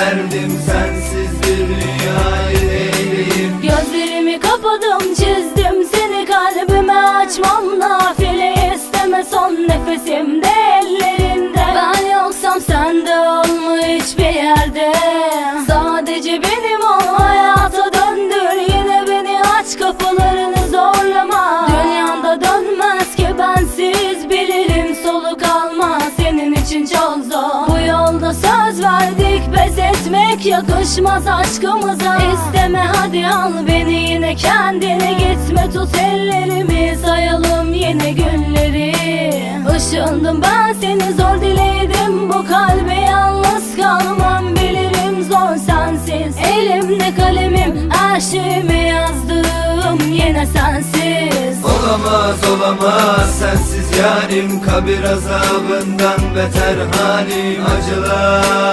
Derdim sensiz bir dünyayı eyleyim Gözlerimi kapadım çizdim seni kalbime. Açmam nafile söz verdik pes etmek yakışmaz aşkımıza. İsteme hadi al beni yine kendine. Gitme tut ellerimi sayalım yine günleri. Işındım ben seni zor diledim. Bu kalbe yalnız kalmam bilirim zor sensiz. Elimde kalemim her şeyimi yazdım yine sensiz Olamaz olamaz sensiz yarim Kabir azabından beter halim Acılar